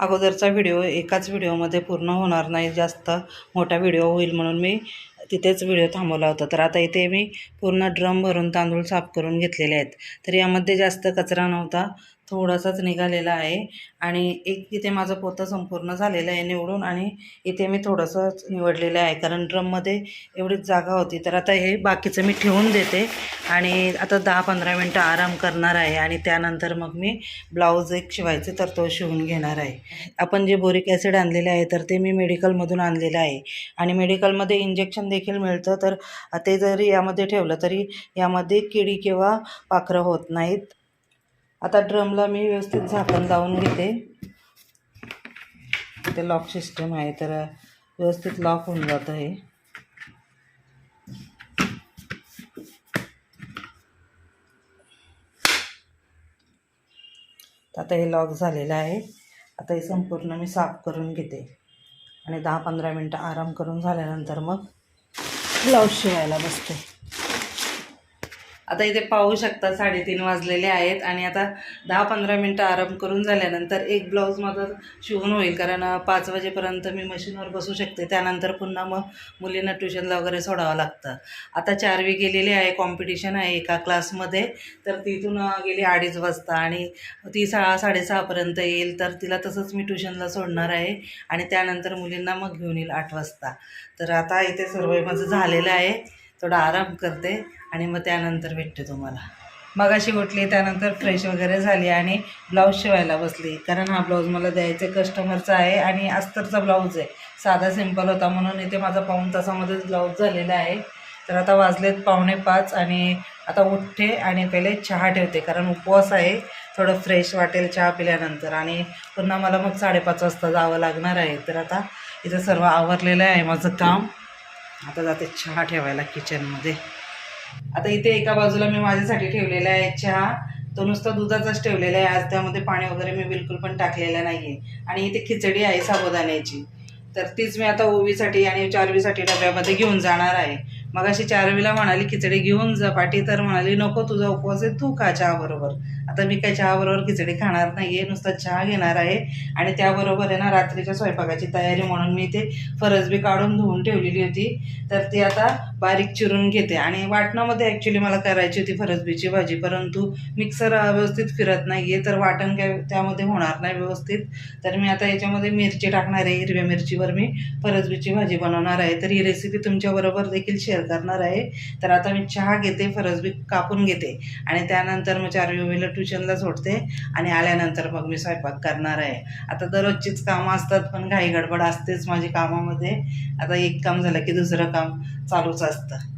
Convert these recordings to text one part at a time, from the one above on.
अगोदरचा व्हिडिओ एकाच व्हिडिओमध्ये पूर्ण होणार नाही जास्त मोठा व्हिडिओ होईल म्हणून मी तिथेच व्हिडिओ थांबवला होता. तर आता इथे मी पूर्ण ड्रम भरून तांदूळ साफ करून घेतलेले आहेत. तर यामध्ये जास्त कचरा नव्हता थोडासाच निघालेला आहे. आणि एक इथे माझं पोतं संपूर्ण झालेलं आहे निवडून आणि इथे मी थोडंसंच निवडलेलं आहे. कारण ड्रममध्ये एवढीच जागा होती. तर आता हे बाकीचं मी ठेवून देते. आणि आता दहा पंधरा मिनटं आराम करणार आहे. आणि त्यानंतर मग मी ब्लाऊज एक शिवायचे तर तो शिवून घेणार आहे. आपण जे बोरिक ॲसिड आणलेले आहे तर ते मी मेडिकलमधून आणलेलं आहे. आणि मेडिकलमध्ये इंजेक्शन देखील मिळतं. तर ते जरी यामध्ये ठेवलं तरी यामध्ये किडी किंवा पाखरं होत नाहीत. आता ड्रमला मी व्यवस्थित झाकण लावून घेते. ते लॉक सिस्टम आहे तर व्यवस्थित लॉक होऊन जातं हे. आता हे लॉक झालेलं आहे. आता हे संपूर्ण मी साफ करून घेते. आणि दहा पंधरा मिनटं आराम करून झाल्यानंतर मग ब्लाऊज शिवायला बसते. आता इथे पाहू शकता साडेतीन वाजलेले आहेत आणि आता दहा पंधरा मिनटं आराम करून झाल्यानंतर एक ब्लाऊज माझा शिवून होईल कारण पाच वाजेपर्यंत मी मशीनवर बसू शकते. त्यानंतर पुन्हा मग मुलींना ट्युशनला वगैरे सोडावं लागतं. आता चारवी गेलेली आहे कॉम्पिटिशन आहे एका क्लासमध्ये. तर तिथून गेली अडीच वाजता आणि ती सहा साडेसहापर्यंत येईल. तर तिला तसंच मी ट्युशनला सोडणार आहे आणि त्यानंतर मुलींना मग घेऊन येईल आठ वाजता. तर आता इथे सर्व माझं झालेलं आहे. थोडा आराम करते आणि मग त्यानंतर भेटते तुम्हाला. मगाशी उठली त्यानंतर फ्रेश वगैरे झाली आणि ब्लाऊज शिवायला बसली. कारण हा ब्लाऊज मला द्यायचे कस्टमरचा आहे आणि अस्तरचा ब्लाऊज आहे. साधा सिंपल होता म्हणून इथे माझा पाऊण तासामध्येच ब्लाऊज झालेला आहे. तर आता वाजलेत पावणे पाच आणि आता उठते आणि पहिले चहा ठेवते कारण उपवास आहे. थोडं फ्रेश वाटेल चहा पिल्यानंतर आणि पुन्हा मला मग साडेपाच वाजता जावं लागणार आहे. तर आता इथं सर्व आवरलेलं आहे माझं काम. आता जाते चहा ठेवायला किचनमध्ये आता इथे एका बाजूला मी माझ्यासाठी ठेवलेला आहे चहा. तो नुसता दुधाचाच ठेवलेला आहे. आज त्यामध्ये पाणी वगैरे मी बिलकुल पण टाकलेलं नाही आहे आणि इथे खिचडी आहे साबुदाण्याची. तर तीच मी आता ओवीसाठी आणि चारवीसाठी डब्यामध्ये घेऊन जाणार आहे. मग अशी चारवीला म्हणाली खिचडी घेऊन जा पाठी तर म्हणाली नको तुझा उपवास आहे तू खा चहाबरोबर. आता मी काय चहाबरोबर खिचडी खाणार नाही आहे नुसता चहा घेणार आहे. आणि त्याबरोबर आहे ना रात्रीच्या स्वयंपाकाची तयारी म्हणून मी ते फरसबी काढून धुवून ठेवलेली होती. तर ती आता बारीक चिरून घेते. आणि वाटणामध्ये ॲक्च्युली मला करायची होती फरसबीची भाजी परंतु मिक्सर व्यवस्थित फिरत नाही आहे तर वाटण काय त्यामध्ये होणार नाही व्यवस्थित. तर मी आता याच्यामध्ये मिरची टाकणार आहे हिरव्या मिरचीवर मी फरसबीची भाजी बनवणार आहे. तर ही रेसिपी तुमच्याबरोबर देखील शेअर करणार आहे. तर आता मी चहा घेते फरसबी कापून घेते आणि त्यानंतर मग चार विवीला ट्युशनला सोडते आणि आल्यानंतर मग मी स्वयंपाक करणार आहे. आता दररोजचीच कामं असतात पण घाई गडबड असतेच माझी कामामध्ये. आता एक काम झालं की दुसरं काम चालूच असतं.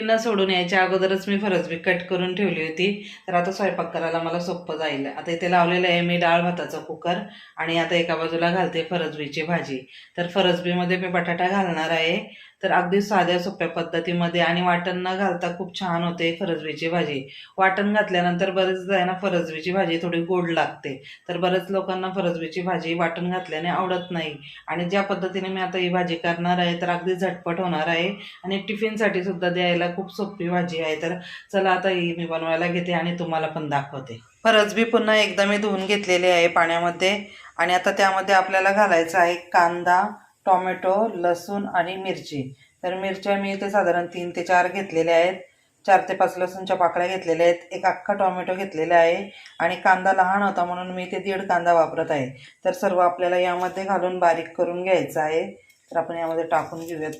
न सोडून यायच्या अगोदरच मी फरसबी कट करून ठेवली होती. तर आता स्वयंपाक करायला मला सोपं जाईल. आता इथे लावलेलं आहे मी डाळ भाताचा कुकर आणि आता एका बाजूला घालते फरसबीची भाजी. तर फरसबीमध्ये मी बटाटा घालणार आहे. तर अगदी साध्या सोप्या पद्धतीमध्ये आणि वाटण न घालता खूप छान होते फरसबीची भाजी. वाटण घातल्यानंतर बरेचदा आहे ना फरसबीची भाजी थोडी गोड लागते. तर बऱ्याच लोकांना फरसबीची भाजी वाटण घातल्याने आवडत नाही. आणि ज्या पद्धतीने मी आता ही भाजी करणार आहे तर अगदी झटपट होणार आहे. आणि टिफिनसाठी सुद्धा द्यायला खूप सोपी भाजी आहे. तर चला आता ही मी बनवायला घेते आणि तुम्हाला पण दाखवते. फरसबी पुन्हा एकदा मी धुवून घेतलेली आहे पाण्यामध्ये. आणि आता त्यामध्ये आपल्याला घालायचं आहे कांदा टोमॅटो लसूण आणि मिरची. तर मिरच्या मी इथे साधारण तीन ते चार घेतलेल्या आहेत. चार ते पाच लसूणच्या पाकळ्या घेतलेल्या आहेत. एक अख्खा टोमॅटो घेतलेला आहे आणि कांदा लहान होता म्हणून मी इथे दीड कांदा वापरत आहे. तर सर्व आपल्याला यामध्ये घालून बारीक करून घ्यायचं आहे. तर आपण यामध्ये टाकून घेऊयात.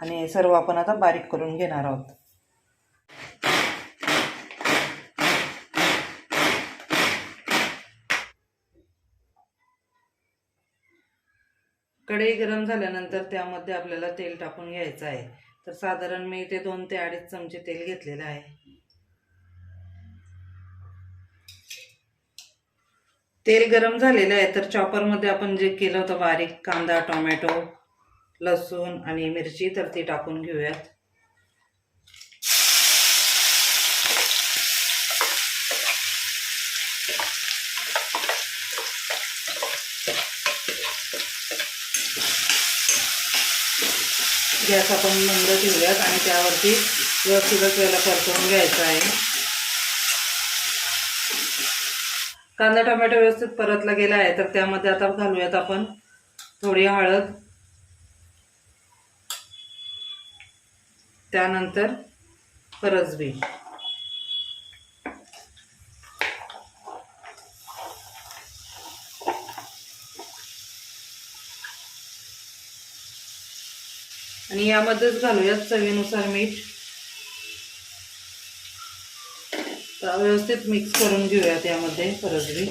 आणि हे सर्व आपण आता बारीक करून घेणार आहोत. कढई गरम झाल्यानंतर त्यामध्ये आपल्याला तेल टाकून घ्यायचं आहे. तर साधारण मी इथे दोन ते अडीच चमचे तेल घेतलेलं आहे. तेल गरम झालेलं आहे तर चॉपरमध्ये आपण जे केलं होतं बारीक कांदा टोमॅटो लसूण आणि मिरची तर ती टाकून घेऊयात. गॅस आपण मंद ठेवूयात आणि त्यावरती व्यवस्थितच याला परतवून घ्यायचं आहे. कांदा टोमॅटो व्यवस्थित परतला गेला आहे तर त्यामध्ये आता घालूयात आपण थोडी हळद. त्यानंतर परसबी आणि यामध्येच घालूयात चवीनुसार मीठ. व्यवस्थित मिक्स करून घेऊयात यामध्ये परसबी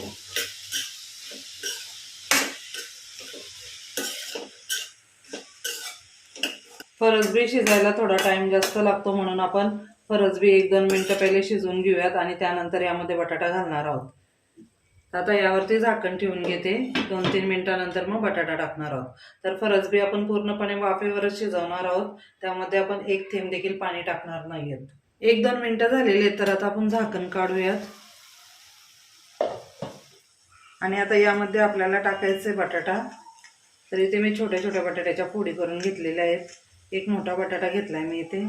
फरसबी शिजायला थोडा टाइम जास्त लागतो म्हणून आपण फरसबी एक दोन मिनटं पहिले शिजवून घेऊयात आणि त्यानंतर यामध्ये बटाटा घालणार आहोत. आता यावरती झाकण ठेवून घेते. दोन तीन मिनटानंतर मग बटाटा टाकणार आहोत. तर फरसबी आपण पूर्णपणे वाफेवरच शिजवणार आहोत. त्यामध्ये आपण एक थेंब देखील पाणी टाकणार नाहीयेत. एक दोन मिनटं झालेली आहेत तर आता आपण झाकण काढूयात. आणि आता यामध्ये आपल्याला टाकायचं आहे बटाटा. तर इथे मी छोट्या छोट्या बटाट्याच्या फोडी करून घेतलेल्या आहेत. एक मोठा बटाटा घेतलाय मी इथे.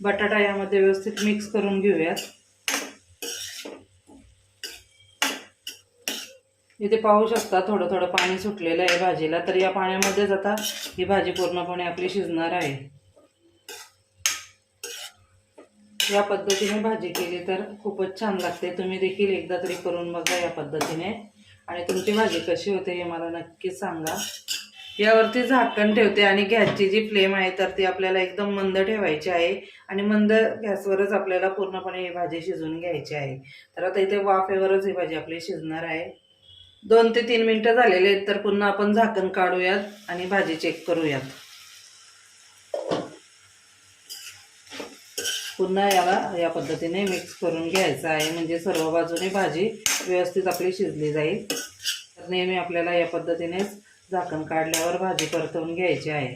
बटाटा यामध्ये व्यवस्थित मिक्स करून घेऊयात. इथे पाहू शकता थोडं थोडं पाणी सुटलेलं आहे भाजीला तर या पाण्यामध्येच आता ही भाजी पूर्णपणे आपली शिजणार आहे. या पद्धतीने भाजी केली तर खूपच छान लागते. तुम्ही देखील एकदा तरी करून बघा या पद्धतीने. आणि तुमची भाजी कशी होते हे मला नक्की सांगा. यावरती झाकण ठेवते आणि गॅसची जी फ्लेम आहे तर ती आपल्याला एकदम मंद ठेवायची आहे. आणि मंद गॅसवरच आपल्याला पूर्णपणे ही भाजी शिजवून घ्यायची आहे. तर आता इथे वाफेवरच ही भाजी आपली शिजणार आहे. दोन ते तीन मिनटं झालेले आहेत तर पुन्हा आपण झाकण काढूयात आणि भाजी चेक करूयात. पुन्हा याला या पद्धतीने मिक्स करून घ्यायचं आहे. म्हणजे सर्व बाजूने भाजी व्यवस्थित आपली शिजली जाईल. तर नेहमी आपल्याला या पद्धतीनेच झाकण काढल्यावर भाजी परतवून घ्यायची आहे.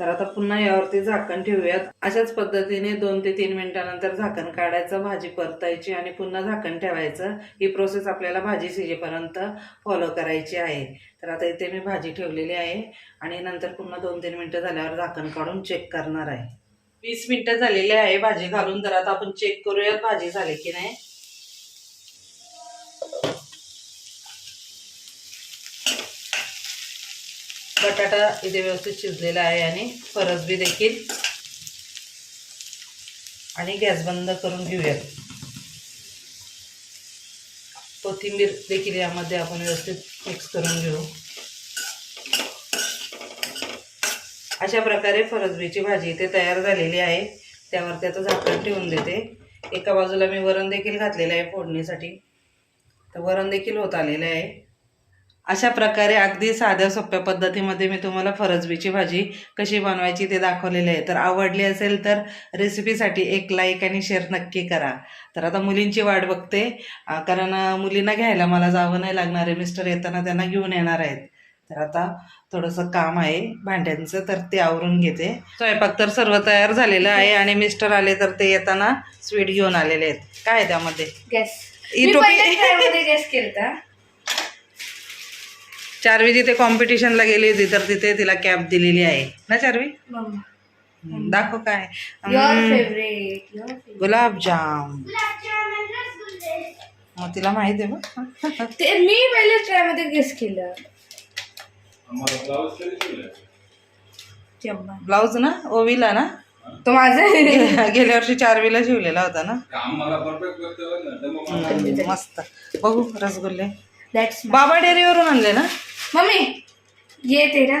तर आता पुन्हा यावरती झाकण ठेवूयात. अशाच पद्धतीने दोन ते तीन मिनिटानंतर झाकण काढायचं भाजी परतायची आणि पुन्हा झाकण ठेवायचं. ही प्रोसेस आपल्याला भाजी शिजेपर्यंत फॉलो करायची आहे. तर आता इथे मी भाजी ठेवलेली आहे आणि नंतर पुन्हा दोन तीन मिनटं झाल्यावर झाकण काढून चेक करणार आहे. वीस मिनटं झालेली आहे भाजी घालून तर आता आपण चेक करूयात भाजी झाली की नाही. बटाटा इथे व्यवस्थित शिजलेला आहे आणि फरसबी देखील. आणि गॅस बंद करून घेऊयात. कोथिंबीर देखील यामध्ये आपण व्यवस्थित मिक्स करून घेऊ. अशा प्रकारे फरसबीची भाजी इथे तयार झालेली आहे. त्यावरती आता झाकण ठेवून देते. एका बाजूला मी वरण देखील घातलेलं आहे फोडणीसाठी. तर वरण देखील होत आलेलं आहे. अशा प्रकारे अगदी साध्या सोप्या पद्धतीमध्ये मी तुम्हाला फरसबीची भाजी कशी बनवायची ते दाखवलेले आहे. तर आवडली असेल तर रेसिपीसाठी एक लाईक आणि शेअर नक्की करा. तर आता मुलींची वाट बघते. कारण मुलींना घ्यायला मला जावं नाही लागणार आहे. मिस्टर येताना त्यांना घेऊन येणार आहेत. तर आता थोडंसं काम आहे भांड्यांचं तर ते आवरून घेते. स्वयंपाक तर सर्व तयार झालेलं आहे आणि मिस्टर आले तर ते येताना स्वीट घेऊन आलेले आहेत. काय आहे त्यामध्ये? गॅस मी केलता. चारवी जिथे कॉम्पिटिशनला गेली होती तर तिथे तिला कॅप दिलेली आहे. ना चारवी? दाखव काय. गुलाबजाम. मग तिला माहिती आहे बघ. ते मी पहिल्या ट्रायमध्ये गेस केलं. ब्लाऊज ना? ओवीला ना? तो माझा गेल्या वर्षी चारवीला शिवलेला होता ना? मस्त. बघू रसगुल्ले. बाबा डेअरीवरून आणले ना? मम्मी ये तेरा.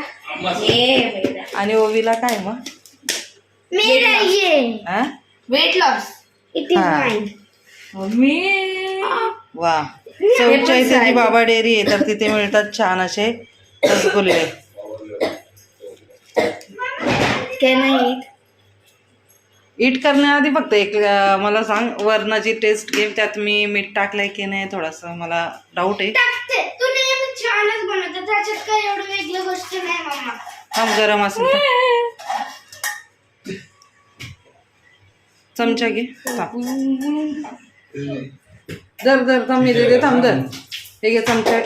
ये मेरा आणि ओवीला काय मग? मेरा ये हा? वेट लॉस इट वा. इथे जी साडी. बाबा डेअरी आहे तर तिथे मिळतात छान असे रसगुल्ले कॅन आय ईट इट करण्याआधी फक्त एक अं, मला सांग वरणाची टेस्ट घे त्यात मी मीठ टाकलंय की नाही थोडासा मला डाऊट आहे. टाकते. तू नेहमी छानच बनवते. त्याच्यात काही एवढं वेगळी गोष्ट नाही मम्मा थांब गरम असेल तर. चमचा घे. थांब. दर दर थांब मी देते. थांब दर हे घे चमचा.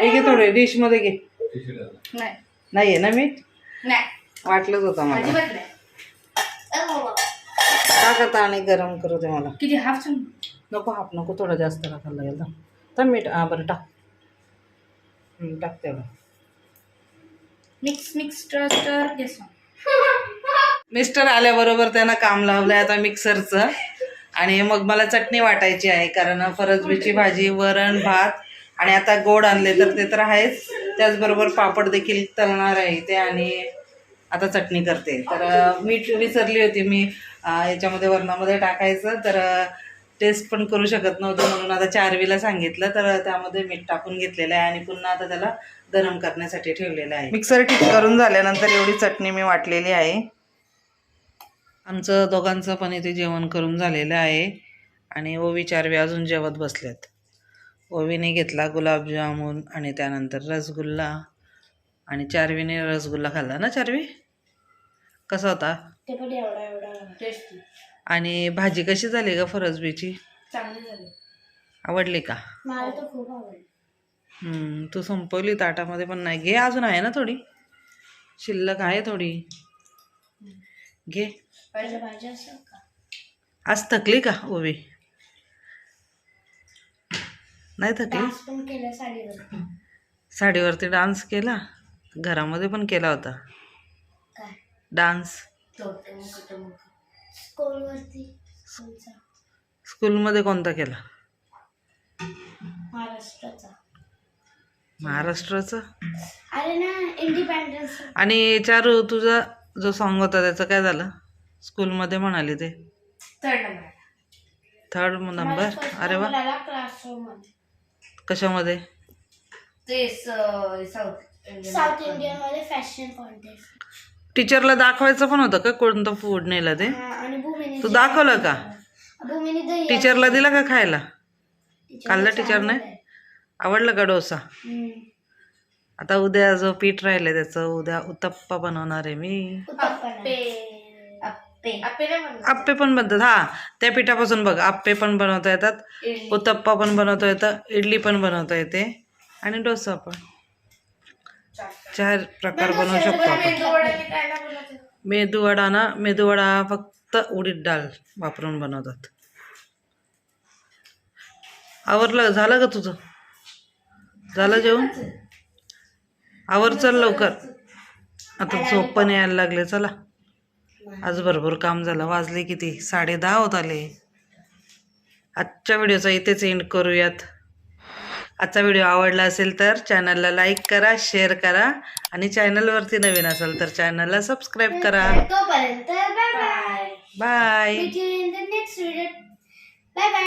हे घे थोडे डिशमध्ये घे. नाही. नाहीये ना मीठ? नाही. वाटलंच होतं मला. अजिबात नाही. आता आणि गरम करू दे मला? किती हाफ चम नको हाप नको. थोडं जास्त टाकायला लागेल थांब. थांब मीठ हा बरं टाक. हं, टाक तेवढं. मिक्स मिक्स गेस मिस्टर आल्याबरोबर त्यांना काम लावलंय आता मिक्सरचं. आणि मग मला चटणी वाटायची आहे कारण फरसबीची भाजी वरण भात आणि आता गोड आणले तर ते तर आहेच. त्याचबरोबर पापड देखील तळणार आहे ते आणि आता चटणी करते. तर मीठ विसरली होती मी याच्यामध्ये वरणामध्ये टाकायचं. तर टेस्ट पण करू शकत नव्हतं म्हणून आता चारवीला सांगितलं. तर त्यामध्ये मीठ टाकून घेतलेलं आहे आणि पुन्हा आता त्याला गरम करण्यासाठी ठेवलेलं आहे. मिक्सर ठीक करून झाल्यानंतर एवढी चटणी मी वाटलेली आहे. आमचं दोघांचं पण इथे जेवण करून झालेलं आहे आणि ओवी चारवी अजून जेवत बसल्यात ओवीने घेतला गुलाबजामुन आणि त्यानंतर रसगुल्ला. आणि चारवीने रसगुल्ला खाल्ला ना चारवी? कसा होता? ते पण एवढा एवढा टेस्टी आणि भाजी कशी झाली का फरसबीची? चांगली झाली. आवडली का? मला तर खूप आवडली. हम्म, तू संपवली ताटामध्ये पण नाही. घे अजून आहे ना थोडी? शिल्लक आहे थोडी. घे. पाहिजे पाहिजे असं का? आज थकली का ओवी? नाही थकली डान्स पण केला साडीवर साडीवरती डान्स केला? घरामध्ये पण केला होता. काय? डान्स स्कूलवरती स्कूलचा स्कूलमध्ये कोणता केला? महाराष्ट्राचा. महाराष्ट्राचा? अरे ना इंडिपेंडन्स आणि चारू तुझा जो सॉन्ग होता त्याचं काय झालं? स्कूलमध्ये म्हणाली ते. थर्ड नंबर थर्ड नंबर अरे वा. क्लासरूममध्ये. कशामध्ये? ते साऊथ साऊथ इंडियनमध्ये. फॅशन कॉन्टेस्ट टीचरला दाखवायचं पण होतं का? कोणतं फूड नेलं ते? आणि भूमीने तू दाखवलं का? भूमीने दही टीचरला दिला का खायला? खाल्लं टीचरने. आवडलं का डोसा. आता उद्या जो पीठ राहिलं त्याचं उद्या उत्तप्पा बनवणार आहे मी. नाही. आप्पे. पण बनतात हा. त्या पिठापासून बघ आप्पे पण बनवता येतात. उत्तप्पा पण बनवता येतं इडली पण बनवता येते आणि डोसा पण. चार प्रकार बनवू शकतो आपण. मेदूवडा ना मेदूवडा फक्त उडीद डाळ वापरून बनवतात. आवरलं? झालं का तुझं? झालं जेवण? आवर चल लवकर. आता झोप पण यायला लागले चला. आज भरपूर काम झालं. वाजले किती? साडे दहा होत आले. आजच्या व्हिडिओचा इथेच एंड करूयात. आजचा व्हिडिओ आवडला असेल तर चॅनलला लाईक करा शेअर करा आणि चॅनलवरती नवीन असेल तर चॅनलला सबस्क्राईब करा. तोपर्यंत bye bye bye next video bye bye